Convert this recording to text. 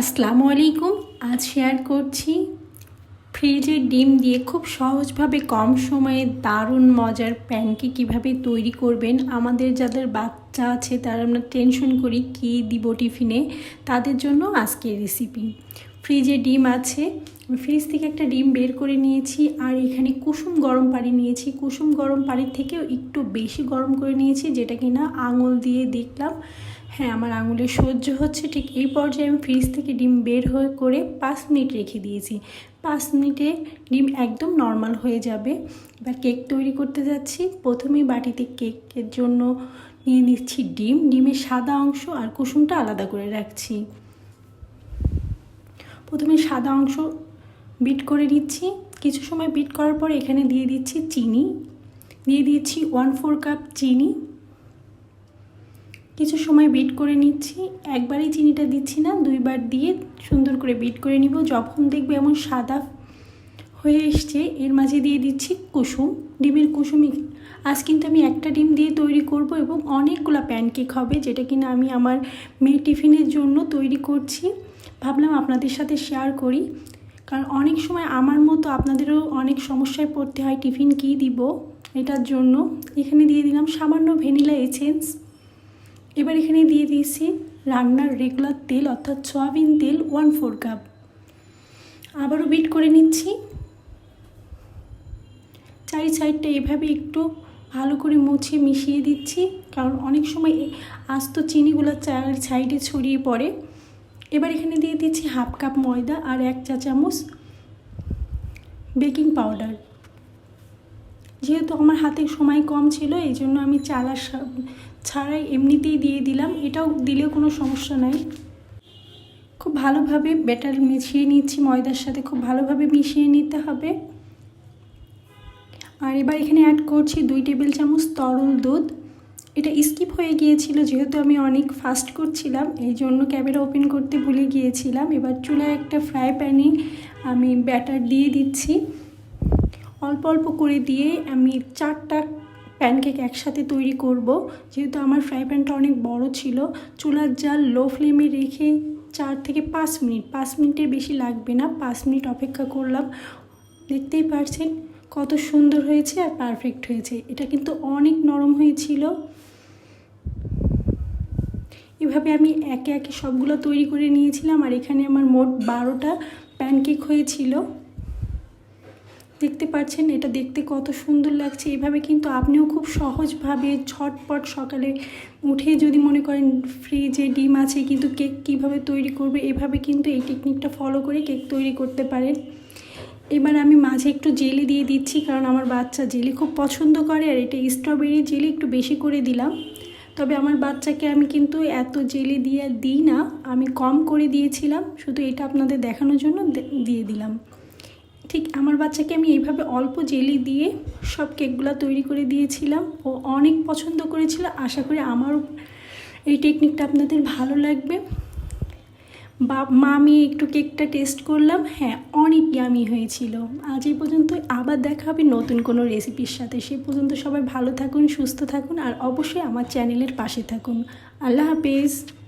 আসসালামু আলাইকুম। আজ শেয়ার করছি ফ্রিজের ডিম দিয়ে খুব সহজভাবে কম সময়ে দারুণ মজার প্যানকে কীভাবে তৈরি করবেন। আমাদের যাদের বাচ্চা আছে, তারা আমরা টেনশন করি, কি দিব টিফিনে তাদের জন্য আজকের রেসিপি ফ্রিজে ডিম আছে। ফ্রিজ থেকে একটা ডিম বের করে নিয়েছি আর এখানে কুসুম গরম পানি নিয়েছি। কুসুম গরম পানির থেকেও একটু বেশি গরম করে নিয়েছি, যেটা কিনা আঙুল দিয়ে দেখলাম। হ্যাঁ আমার আঙুলে সহ্য হচ্ছে ঠিক এই পর্যায়ে আমি ফ্রিজ থেকে ডিম বের হয়ে করে পাঁচ মিনিট রেখে দিয়েছি। পাঁচ মিনিটে ডিম একদম নর্মাল হয়ে যাবে। এবার কেক তৈরি করতে যাচ্ছি। প্রথমেই বাটিতে কেকের জন্য নিয়ে নিচ্ছি ডিম। ডিমের সাদা অংশ আর কুসুমটা আলাদা করে রাখছি। প্রথমে সাদা অংশ বিট করে দিচ্ছি কিছু সময় বিট করার পর এখানে দিয়ে দিচ্ছি চিনি। দিয়ে দিচ্ছি ওয়ান ফোর কাপ চিনি। কিছু সময় বিট করে নিচ্ছি। একবারই চিনিটা দিচ্ছি না, দুইবার দিয়ে সুন্দর করে বিট করে নিব। যখন দেখবে এমন সাদা হয়ে এসছে, এর মাঝে দিয়ে দিচ্ছি কুসুম, ডিমের কুসুমই। আজ কিন্তু আমি একটা ডিম দিয়ে তৈরি করব এবং অনেকগুলো প্যানকেক হবে, যেটা কিনা আমি আমার মেয়ে টিফিনের জন্য তৈরি করছি। ভাবলাম আপনাদের সাথে শেয়ার করি। কারণ অনেক সময় আমার মতো আপনাদেরও অনেক সমস্যায় পড়তে হয়, টিফিন কী দিব এটার জন্য। এখানে দিয়ে দিলাম সামান্য ভ্যানিলা এসেন্স। এবার এখানে দিয়ে দিয়েছি রান্নার রেগুলার তেল, অর্থাৎ সয়াবিন তেল ওয়ান ফোর কাপ আবারও বিট করে নিচ্ছি। চারি সাইডটা এভাবে একটু ভালো করে মুছে মিশিয়ে দিচ্ছি, কারণ অনেক সময় আস্ত চিনিগুলো চার সাইডে ছড়িয়ে পড়ে। এবার এখানে দিয়ে দিচ্ছি হাফ কাপ ময়দা আর এক চা চামচ বেকিং পাউডার যেহেতু আমার হাতে সময় কম ছিল এই জন্য আমি চালা ছাড়াই এমনিতেই দিয়ে দিলাম, এটাও দিলেও কোনো সমস্যা নাই। খুব ভালোভাবে ব্যাটার মিশিয়ে নিচ্ছি, ময়দার সাথে খুব ভালোভাবে মিশিয়ে নিতে হবে। আর এবার এখানে অ্যাড করছি দুই টেবিল চামচ তরল দুধ। এটা স্কিপ হয়ে গিয়েছিল, যেহেতু আমি অনেক ফাস্ট করছিলাম, এই জন্য ক্যামেরা ওপেন করতে ভুলে গিয়েছিলাম। এবার চুলায় একটা ফ্রাই প্যানে আমি ব্যাটার দিয়ে দিচ্ছি। অল্প অল্প করে দিয়ে আমি চারটা প্যানকেক একসাথে তৈরি করব। যেহেতু আমার ফ্রাই প্যানটা অনেক বড় ছিল, চুলার জাল লো ফ্লেমে রেখে চার থেকে পাঁচ মিনিট, পাঁচ মিনিটের বেশি লাগবে না, পাঁচ মিনিট অপেক্ষা করলাম। দেখতেই পারছেন কত সুন্দর হয়েছে আর পারফেক্ট হয়েছে। এটা কিন্তু অনেক নরম হয়েছিল। এভাবে আমি একে একে সবগুলো তৈরি করে নিয়েছিলাম আর এখানে আমার মোট বারোটা প্যানকেক হয়েছিল। দেখতে পাচ্ছেন এটা দেখতে কত সুন্দর লাগছে। এভাবে কিন্তু আপনিও খুব সহজভাবে ঝটপট সকালে উঠে যদি মনে করেন ফ্রিজে ডিম আছে কিন্তু কেক কীভাবে তৈরি করবে, এভাবে কিন্তু এই টেকনিকটা ফলো করে কেক তৈরি করতে পারেন। এবার আমি মাঝে একটু জেলি দিয়ে দিচ্ছি কারণ আমার বাচ্চা জেলি খুব পছন্দ করে আর এটা স্ট্রবেরি জেলি একটু বেশি করে দিলাম। তবে আমার বাচ্চাকে আমি কিন্তু এত জেলি দিয়ে দিই না, আমি কম করে দিয়েছিলাম, শুধু এটা আপনাদের দেখানোর জন্য দিয়ে দিলাম। ঠিক আমার বাচ্চাকে আমি এইভাবে অল্প জেলি দিয়ে সব কেকগুলো তৈরি করে দিয়েছিলাম। ও অনেক পছন্দ করেছিল। আশা করি আমারও এই টেকনিকটা আপনাদের ভালো লাগবে। বা মা, আমি একটু কেকটা টেস্ট করলাম। হ্যাঁ অনেক ইয়ামি হয়েছিল। আজ এই পর্যন্ত আবার দেখা হবে নতুন কোনো রেসিপির সাথে। সে পর্যন্ত সবাই ভালো থাকুন, সুস্থ থাকুন, আর অবশ্যই আমার চ্যানেলের পাশে থাকুন। আল্লাহ হাফেজ।